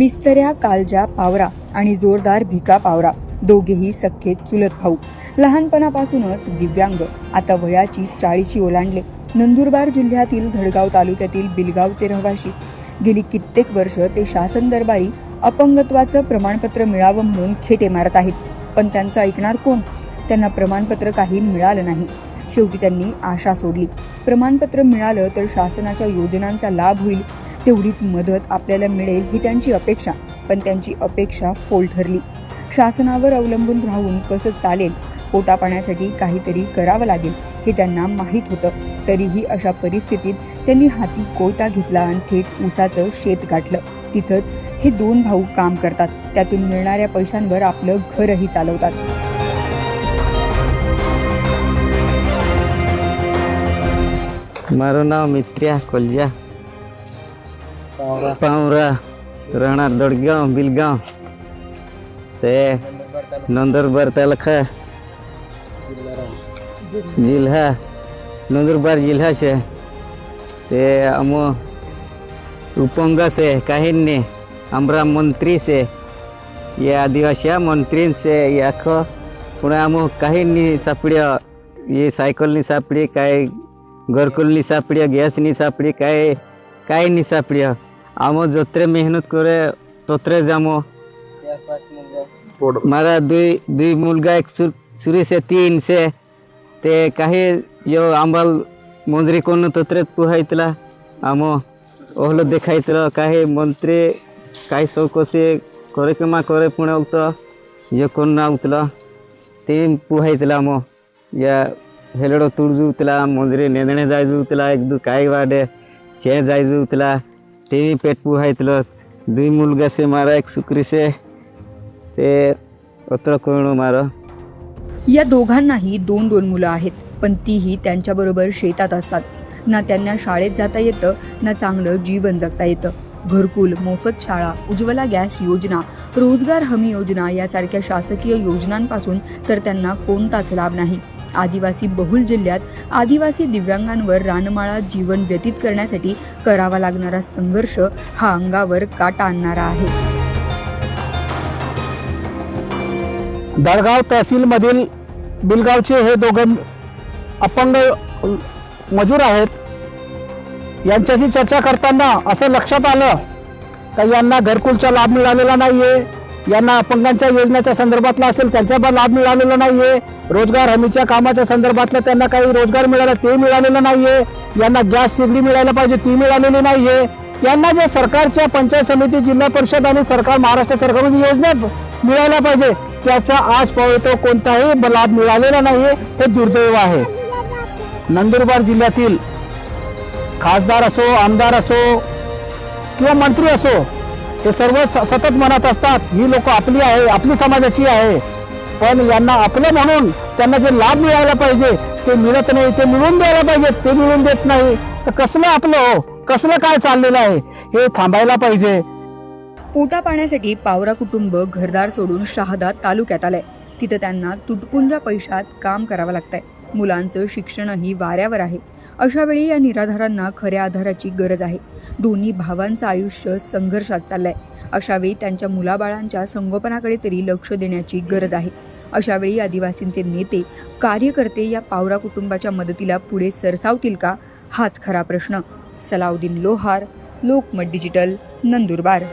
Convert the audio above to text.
मिस्तऱ्या कालजा पावरा आणि जोरदार भिका पावरा. दोघेही सख्खे चुलत भाऊ. लहानपणापासूनच दिव्यांग. आता वयाची चाळीशी ओलांडले. नंदुरबार जिल्ह्यातील धडगाव तालुक्यातील बिलगावचे रहिवाशी गेली कित्येक वर्ष ते शासन दरबारी अपंगत्वाचं प्रमाणपत्र मिळावं म्हणून खेटे मारत आहेत. पण त्यांचं ऐकणार कोण? त्यांना प्रमाणपत्र काही मिळालं नाही. शेवटी त्यांनी आशा सोडली. प्रमाणपत्र मिळालं तर शासनाच्या योजनांचा लाभ होईल. तेवढीच मदत आपल्याला मिळेल ही त्यांची अपेक्षा पण त्यांची अपेक्षा फोल ठरली शासनावर अवलंबून राहून कसं चालेल पोटा पाण्यासाठी काहीतरी करावं लागेल हे त्यांना माहीत होतं तरीही अशा परिस्थितीत त्यांनी हाती कोयता घेतला आणि थेट ऊसाचं शेत गाठलं तिथंच हे दोन भाऊ काम करतात त्यातून मिळणाऱ्या पैशांवर आपलं घरही चालवतात મારું નામ મિત્ર્યા કોલિયા पावरा. राणा दडगाव बिलगाव. ते नंदुरबार तालुका. जिल्हा नंदुरबार जिल्हा शे. ते अम उपंग से काहींनी. आमरा मंत्री से या आदिवासी मंत्री से याख. पुन्हा आम काहींनी सापड्या ये सायकलनी सापडी काय घरकुलनी सापड्या गॅसनी सापडी काय काहींनी सापड्या. आमो যত্রে मेहनत करे তত্রে जामो मारा दुई दुई मुलगा एक सुर, सुरी से तीन से ते काही यो आंबल मंत्री कोण तत्रे पुहायतला आमो ओहलो देखायतला काही मंत्री काही चौकशी कार्यक्रमा करे पुणे उगत यो कोण ना उतला तीन पुहायतला आमो या हेलडो तुडजू उतला मंत्री नेदणे जायजू उतला एक दु काही वाडे चे जायजू उतला ते पेट हायतलो दुई मुलगा से मारा एक सुकरी से. ते अत्र कोण मारा. या दोघांनाही दोन दोन मुलं आहेत पण तीही त्यांच्याबरोबर शेतात असतात. ना त्यांना शाळेत जाता येतं ना चांगलं जीवन जगता येतं. घरकुल मोफत शाळा उज्ज्वला गॅस योजना रोजगार हमी योजना यासारख्या शासकीय योजनांपासून तर त्यांना कोणताच लाभ नाही. आदिवासी बहुल जिल्ह्यात आदिवासी दिव्यांगांवर रानमाळा जीवन व्यतीत करण्यासाठी करावा लागणारा संघर्ष हा अंगावर काटा आणणारा आहे. दळगाव तहसीलमधील बिलगावचे हे दोघं अपंग मजूर आहेत. यांच्याशी चर्चा करताना असं लक्षात आलं का यांना घरकुलचा लाभ मिळालेला नाहीये. यांना अपंगांच्या योजनेच्या संदर्भातला असेल त्यांचा पण लाभ मिळालेला नाहीये. रोजगार हमीच्या कामाच्या संदर्भातला त्यांना काही रोजगार मिळाला ते मिळालेलं नाहीये. यांना गॅस शेगडी मिळायला पाहिजे ती मिळालेली नाहीये. यांना जे सरकारच्या पंचायत समिती जिल्हा परिषद आणि सरकार महाराष्ट्र सरकारमधून योजना मिळायला पाहिजे त्याचा आज तो कोणताही लाभ मिळालेला नाहीये हे दुर्दैव आहे. नंदुरबार जिल्ह्यातील खासदार असो आमदार असो किंवा मंत्री असो हे सर्व स- सतत म्हणत असतात ही लोक आपली आहे आपली समाजाची आहे. पण यांना आपलं म्हणून त्यांना जे लाभ मिळायला पाहिजे ते मिळत नाही ते मिळवून द्यायला पाहिजे ते मिळवून देत नाही. तर कसलं आपलं हो? कसलं काय चाललेलं आहे? हे थांबायला पाहिजे. पोटा पाण्यासाठी पावरा कुटुंब घरदार सोडून शहादा तालुक्यात आलंय. तिथं त्यांना तुटपुंजा पैशात काम करावं लागतंय. मुलांचं शिक्षणही वाऱ्यावर आहे. अशावेळी या निराधारांना खऱ्या आधाराची गरज आहे. दोन्ही भावांचं आयुष्य संघर्षात चाललंय. अशावेळी त्यांच्या मुलाबाळांच्या संगोपनाकडे तरी लक्ष देण्याची गरज आहे. अशावेळी आदिवासींचे नेते कार्यकर्ते या पावरा कुटुंबाच्या मदतीला पुढे सरसावतील का? हाच खरा प्रश्न. सलाउद्दीन लोहार लोकमत डिजिटल नंदुरबार.